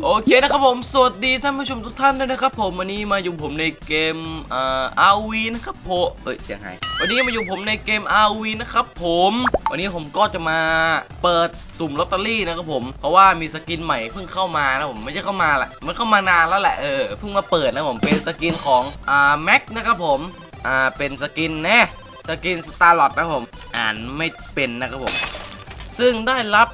โอเคนะครับผม สวัสดีท่านผู้ชมทุกท่านด้วยนะครับผมวันนี้มาอยู่ผมในเกมอ่าอาวีนะครับผมเอ้ยเสียงหายวันนี้มาอยู่ผมในเกมอาวีนะครับผม วันนี้ผมก็จะมาเปิดสุ่มลอตเตอรี่นะครับผม เพราะว่ามีสกินใหม่เพิ่งเข้ามานะผมไม่ใช่เข้ามาแหละมันเข้ามานานแล้วแหละเออเพิ่งมาเปิดนะผมเป็นสกินของอ่าแม็กนะครับผมอ่าเป็นสกินแน่สกินสตาร์ลอตนะผม อ่านไม่เป็นนะครับผม ซึ่งได้รับ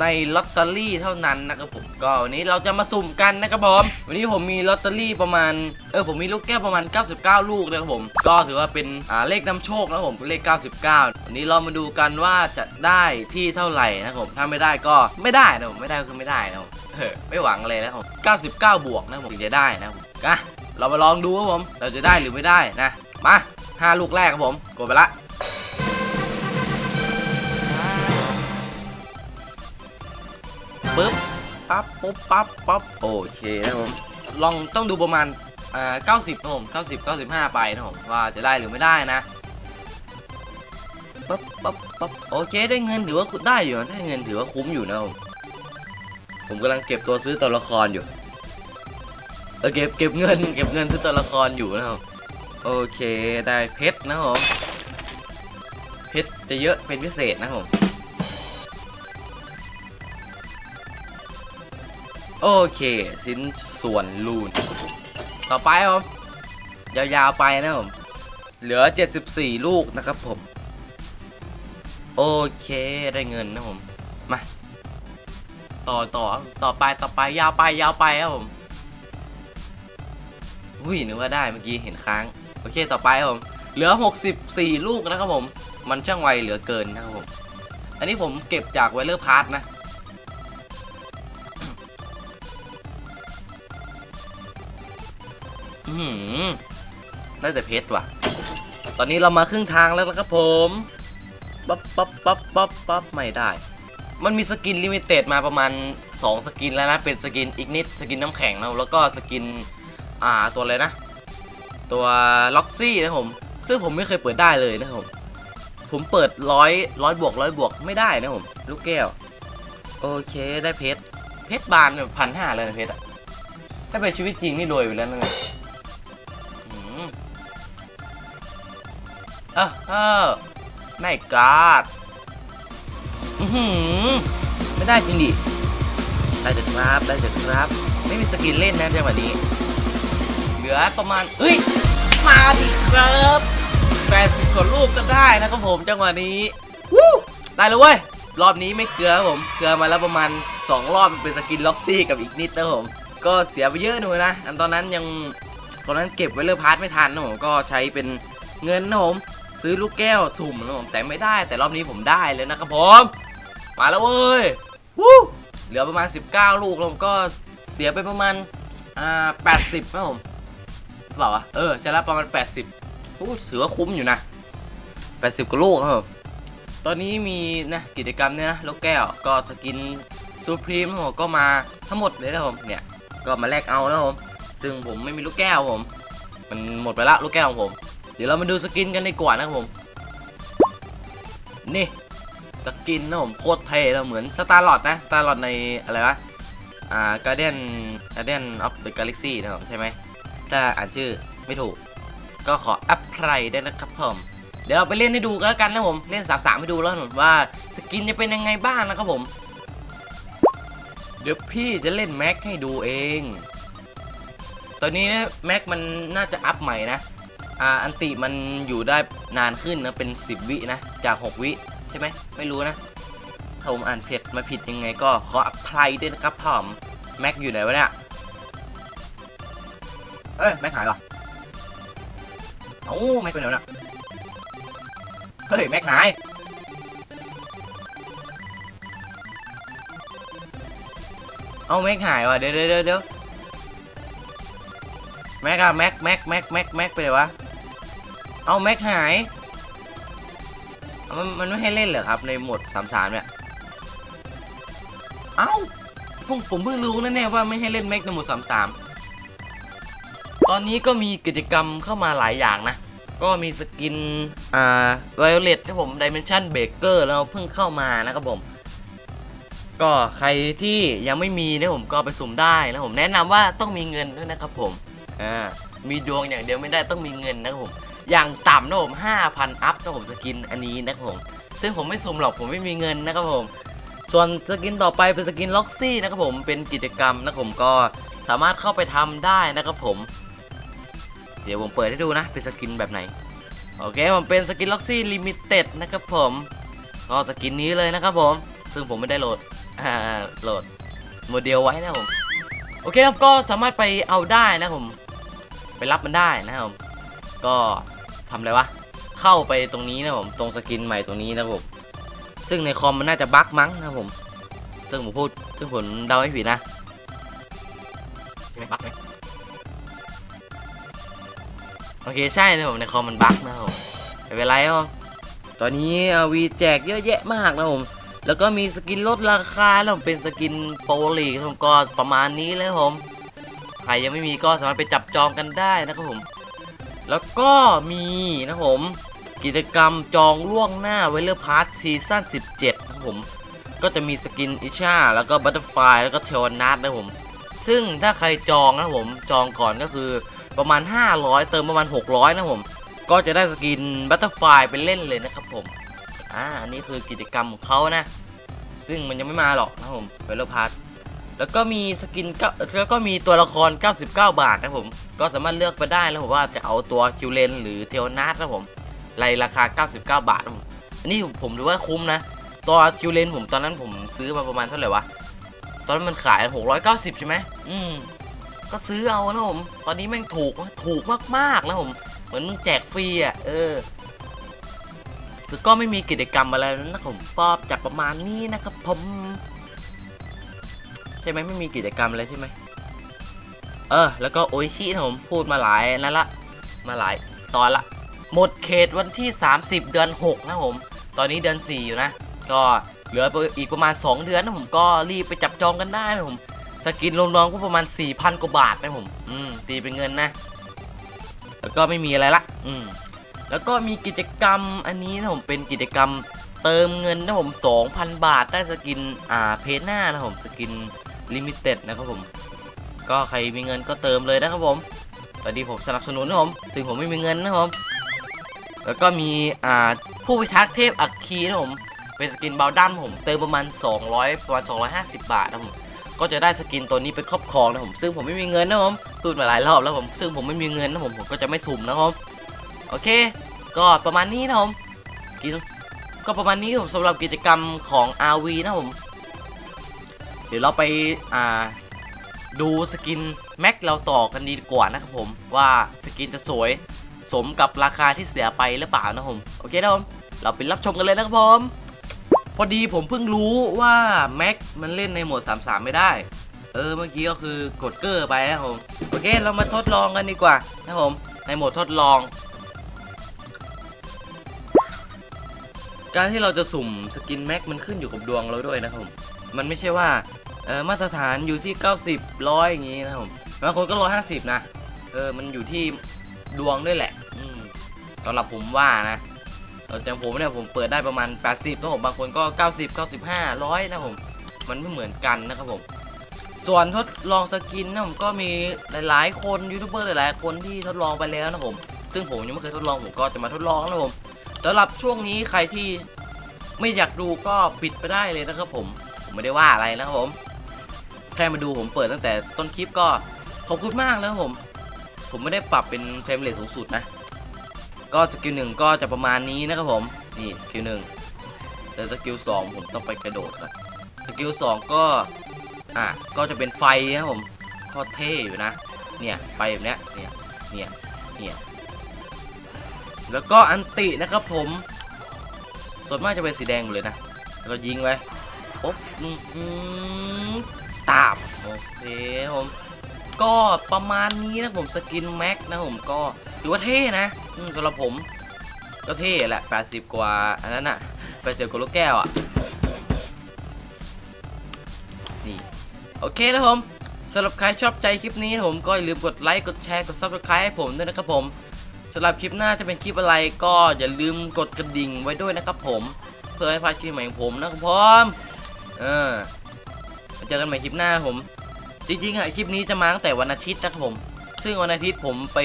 ในลอตเตอรี่เท่านั้นนะครับผมก็วันนี้เราจะมาสุ่มกันนะครับผมวันนี้ผมมีลอตเตอรี่ประมาณเออผมมีลูกแก้วประมาณ 99 ลูกนะครับผม ก็ถือว่าเป็นอ่าเลขนำโชคนะครับผมเป็นเลข 99 วันนี้เรามาดูกันว่าจะได้ที่เท่าไหร่นะครับผมถ้าไม่ได้ก็ไม่ได้นะผมไม่ได้ก็คือไม่ได้นะผมเออไม่หวังอะไรนะครับ 99 บวกนะผมถึงจะได้นะครับอะเรามาลองดูครับผมเราจะได้หรือไม่ได้นะมาห้าลูกแรกครับผมกดไปละ ปึ๊บปั๊บปุ๊บปั๊บปั๊บโอเคนะผมลองต้องดูประมาณอ่า90นะผม90 95ไปนะผมว่าจะได้หรือไม่ได้นะปั๊บปั๊บปั๊บโอเคได้เงินถือว่าได้อยู่นะได้เงินถือว่าคุ้มอยู่นะผมผมกำลังเก็บตัวซื้อตัวละครอยู่เออเก็บเก็บเงิน เก็บเงินซื้อตัวละครอยู่นะครับโอเคได้เพชรนะครับผมเพชรจะเยอะเป็นพิเศษนะครับผม โอเคสิ้นส่วนลูน ต่อไปครับยาวๆไปนะผมเหลือ 74 ลูกนะครับผม โอเคได้เงินนะผม มา ต่อต่อต่อไปต่อไปยาวไปยาวไปครับผมอุ้ยนึกว่าได้เมื่อกี้เห็นค้าง โอเคต่อไปครับผม เหลือ 64 ลูกนะครับผม มันช่างไวเหลือเกินนะครับผม อันนี้ผมเก็บจากไวเลอร์พาร์ทนะ หือได้แต่เพชรว่ะ ตอนนี้เรามาครึ่งทางแล้วนะครับผมปั๊บปั๊บปั๊บปั๊บปั๊บไม่ได้ มันมีสกินลิมิเต็ดมาประมาณ 2 สกินแล้วนะ เป็นสกินอีกนิดสกินน้ำแข็งนะแล้วก็สกิน อ่าตัวอะไรนะ ตัวล็อกซี่นะผม ซึ่งผมไม่เคยเปิดได้เลยนะผม ผมเปิดร้อยร้อยบวกร้อยบวกไม่ได้นะผม ลูกแก้ว โอเคได้เพชร เพชรบานแบบพันห้าเลยนะเพชรอะถ้าเป็นชีวิตจริงนี่รวยอยู่แล้วนะเนี่ย เออเออไม่กาดอือหือไม่ได้จริงดิ ได้เถอะครับได้เถอะครับ ไม่มีสกินเล่นนะจังหวะนี้ เหลือประมาณเฮ้ย มาดิครับ80กว่าลูกก็ได้นะครับผมจังหวะนี้วู้ได้แล้วเว้ย รอบนี้ไม่เกลือครับผม เกลือมาแล้วประมาณ 2 รอบเป็นสกินล็อกซี่กับอีกนิดนะผม ก็เสียไปเยอะหน่อยนะ อันตอนนั้นยังตอนนั้นเก็บไว้เลยพาร์ทไม่ทันนะผมก็ใช้เป็นเงินนะผม ซื้อลูกแก้วสุ่มนะผมแต่ไม่ได้แต่รอบนี้ผมได้เลยนะครับผมมาแล้วเว้ยวู้เหลือประมาณ 19 ลูกแล้วผมก็เสียไปประมาณอ่า80นะผมเปล่าวะเออใช่แล้วประมาณ 80อู้ถือว่าคุ้มอยู่นะ 80กว่าลูกครับตอนนี้มีนะกิจกรรมเนี่ยนะลูกแก้วก็สกินซูพรีมผมก็มาทั้งหมดเลยนะผมเนี่ยก็มาแลกเอานะผมซึ่งผมไม่มีลูกแก้วผม มันหมดไปละลูกแก้วของผม เดี๋ยวเรามาดูสกินกันดีกว่านะครับผม นี่สกินนะผมโคตรเท่แล้วเหมือนสตาร์ลอดนะสตาร์ลอดในอะไรวะ อ่าการ์เดียนการ์เดียนออฟเดอะกาแล็กซี่นะครับใช่ไหมถ้าอ่านชื่อไม่ถูก ก็ขออัพไพรได้นะครับผมเดี๋ยวเราไปเล่นให้ดูกันแล้วกันนะผมเล่นสามสามให้ดูแล้วกันว่าสกินจะเป็นยังไงบ้างนะครับผม เดี๋ยวพี่จะเล่นแม็กให้ดูเอง ตอนนี้แม็กมันน่าจะอัพใหม่นะ อ่าอันติมันอยู่ได้นานขึ้นนะเป็น 10 วินะ จาก 6 วิ ใช่ไหมไม่รู้นะถ้าผมอ่านผิดมาผิดยังไงก็ขออภัยด้วยนะครับผมแม็กอยู่ไหนวะเนี่ยเอ้ยแม็กหายเหรอเอ้าแม็กไปไหนวะเนี่ยเฮ้ยแม็กหายเอาแม็กหายว่ะเดี๋ยวเดี๋ยวเดี๋ยวเดี๋ยวแม็กอะแม็กแม็กแม็กแม็กแม็กไปเลยวะ เอาแม็กหายมันมันไม่ให้เล่นเหรอครับในหมดสามสามเนี่ยเอ้าผมผมเพิ่งรู้นะเนี่ยว่าไม่ให้เล่นแม็กในหมดสามสามตอนนี้ก็มีกิจกรรมเข้ามาหลายอย่างนะ ก็มีสกิน อ่าไวโอเลตที่ผมดิเมนชันเบเกอร์แล้วเพิ่งเข้ามานะครับผม ก็ใครที่ยังไม่มีนะผมก็ไปสุ่มได้นะผมแนะนำว่าต้องมีเงินด้วยนะครับผม อ่า มีดวงอย่างเดียวไม่ได้ต้องมีเงินนะครับผม อย่างต่ำนะผม5,000 อัพนะผมสกินอันนี้นะครับผม ซึ่งผมไม่สุ่มหรอกผมไม่มีเงินนะครับผม ส่วนสกินต่อไปเป็นสกินล็อกซี่นะครับผมเป็นกิจกรรมนะผมก็สามารถเข้าไปทำได้นะครับผม เดี๋ยวผมเปิดให้ดูนะ เป็นสกินแบบไหน โอเคผมเป็นสกินล็อกซี่ลิมิเต็ดนะครับผมก็สกินนี้เลยนะครับผม ซึ่งผมไม่ได้โหลดโหลดโมเดลไว้นะผม โอเคครับก็สามารถไปเอาได้นะผม ไปรับมันได้นะครับ ก็ทำอะไรวะ เข้าไปตรงนี้นะผมตรงสกินใหม่ตรงนี้นะผมซึ่งในคอมมันน่าจะบั๊กมั้งนะผมซึ่งผมพูดซึ่งผมเดาไม่ผิดนะใช่ไหมบั๊กไหมโอเคใช่นะผมในคอมมันบั๊กนะผมไม่เป็นไรครับตอนนี้วีแจกเยอะแยะมากนะผมแล้วก็มีสกินลดราคาแล้วผมเป็นสกินโปรลีกผมก็ประมาณนี้เลยครับผมใครยังไม่มีก็สามารถไปจับจองกันได้นะครับผม แล้วก็มีนะครับผมกิจกรรมจองล่วงหน้าเวลเลอร์พาร์ทซีซั่น17นะครับผมก็จะมีสกินอิชาแล้วก็บัตเตอร์ไฟแล้วก็เทวนัทนะครับผม ซึ่งถ้าใครจองนะครับผมจองก่อนก็คือประมาณ 500 เติมประมาณ 600 นะครับผม ก็จะได้สกินบัตเตอร์ไฟไปเล่นเลยนะครับผมอ่าอันนี้คือกิจกรรมของเขานะ ซึ่งมันยังไม่มาหรอกนะครับผมเวลเลอร์พาร์ท แล้วก็มีสกินเก้าแล้วก็มีตัวละคร 99 บาทนะครับผม ก็สามารถเลือกไปได้แล้วผมว่าจะเอาตัวคิวเลนหรือเทวนัทนะผมในราคา 99 บาทครับผมอันนี้ผมถือว่าคุ้มนะ ตัวคิวเลนผมตอนนั้นผมซื้อมาประมาณเท่าไหร่วะ ตอนนั้นมันขาย 690 ใช่ไหมอืม ก็ซื้อเอานะผม ตอนนี้แม่งถูกถูกมากๆนะผม เหมือนแจกฟรีอะ เออคือก็ไม่มีกิจกรรมอะไรแล้วนะผมก็จะประมาณนี้นะครับผม ใช่ไหมไม่มีกิจกรรมอะไรใช่ไหมเออ แล้วก็โอชินะผมพูดมาหลายนั่นละ มาหลายตอนละ หมดเขตวันที่ 30 เดือน 6 นะผม ตอนนี้เดือน 4 อยู่นะ ก็เหลืออีกประมาณ 2 เดือนนะผมก็รีบไปจับจองกันได้นะผม สกินรวมๆก็ประมาณ 4,000 กว่าบาทนะผม อืม ตีเป็นเงินนะ แล้วก็ไม่มีอะไรละ อืม แล้วก็มีกิจกรรมอันนี้นะผมเป็นกิจกรรมเติมเงินนะผม 2,000 บาทได้สกิน อ่า เพจหน้านะผม สกิน ลิมิเต็ดนะครับผม ก็ใครมีเงินก็เติมเลยนะครับผมตอนนี้ผมสนับสนุนนะผมซึ่งผมไม่มีเงินนะครับผมแล้วก็มีอ่าผู้พิทักษ์เทพอัคคีนะผมเป็นสกินเบลดัมผมเติมประมาณ 200ประมาณ250 บาทนะผมก็จะได้สกินตัวนี้ไปครอบครองนะผมซึ่งผมไม่มีเงินนะผมตูดมาหลายรอบแล้วผมซึ่งผมไม่มีเงินนะผมผมก็จะไม่สุ่มนะผมโอเค ก็ประมาณนี้นะผมกินก็ประมาณนี้ผมสำหรับกิจกรรมของ RV นะผม ดี๋ยวเราไปอ่าดูสกินแม็กเราต่อกันดีกว่านะครับผมว่าสกินจะสวยสมกับราคาที่เสียไปหรือเปล่านะผมโอเคนะผมเราไปรับชมกันเลยนะครับผมพอดีผมเพิ่งรู้ว่าแม็กมันเล่นในโหมด 33 ไม่ได้ เออเมื่อกี้ก็คือกดเกอร์ไปนะครับผมโอเคเรามาทดลองกันดีกว่านะครับผมในโหมดทดลอง การที่เราจะสุ่มสกินแม็กมันขึ้นอยู่กับดวงเราด้วยนะครับผม มันไม่ใช่ว่าเออมาตรฐานอยู่ที่ 90ร้อยอย่างงี้นะผมบางคนก็ร้อยห้าสิบนะเออมันอยู่ที่ดวงด้วยแหละอืมสำหรับผมว่านะเอออย่างผมเนี่ยผมเปิดได้ประมาณ 80นะผมบางคนก็ 90 95ร้อยนะผมมันไม่เหมือนกันนะครับผม ส่วนทดลองสกินนะผมก็มีหลาย ๆ คนยูทูบเบอร์หลาย ๆ คนที่ทดลองไปแล้วนะผม ซึ่งผมยังไม่เคยทดลองผมก็จะมาทดลองนะผมสำหรับช่วงนี้ใครที่ไม่อยากดูก็ปิดไปได้เลยนะครับผม ไม่ได้ว่าอะไรนะครับผมแค่มาดูผมเปิดตั้งแต่ต้นคลิปก็ขอบคุณมากแล้วครับผม ผมไม่ได้ปรับเป็นเฟรมเรทสูงสุดนะ ก็สกิลหนึ่งก็จะประมาณนี้นะครับผม นี่สกิลหนึ่งแต่สกิลสองผมต้องไปกระโดดก่อนสกิลสองก็ อะ ก็จะเป็นไฟนะครับผมก็เท่อยู่นะ เนี่ยไฟแบบเนี้ย เนี่ย เนี่ย เนี่ย แล้วก็อันตินะครับผม ส่วนมากจะเป็นสีแดงหมดเลยนะ แล้วก็ยิงไว้ บอืมอืมตาบโอเคครับผมก็ประมาณนี้นะผมสกินแม็กนะผมก็ถือว่าเท่นะสำหรับผม ก็เท่แหละ 80 กว่า อันนั้นอะ80กว่าลูกแก้วอะนี่โอเคนะผมสำหรับใครชอบใจคลิปนี้ผมก็อย่าลืมกดไลค์กดแชร์กด subscribe ให้ผมด้วยนะครับผมสำหรับคลิปหน้าจะเป็นคลิปอะไรก็อย่าลืมกดกระดิ่งไว้ด้วยนะครับผม เพื่อให้พลาดคลิปใหม่ของผมนะครับผม เออเจอกันใหม่คลิปหน้าผม จริงๆอะคลิปนี้จะมาตั้งแต่วันอาทิตย์นะครับผม ซึ่งวันอาทิตย์ผมไป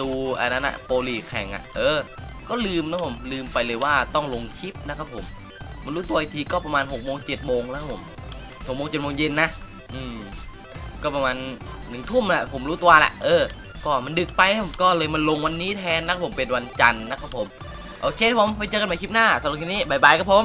ดูอันนั้นอะโปรลีแข่งอะเออ ก็ลืมนะผมลืมไปเลยว่าต้องลงคลิปนะครับผม มันรู้ตัวอีกทีก็ประมาณ6กโมงเจ็ดโมงแล้วผมหกโมงเจ็ดโมงเย็นนะ อืม ก็ประมาณหนึ่งทุ่มแหละผมรู้ตัวแหละเออ ก็มันดึกไปผมก็เลยมาลงวันนี้แทนนะครับผมเป็นวันจันทร์นะครับผม โอเคผมไปเจอกันใหม่คลิปหน้าสำหรับคลิปนี้บายบายครับผม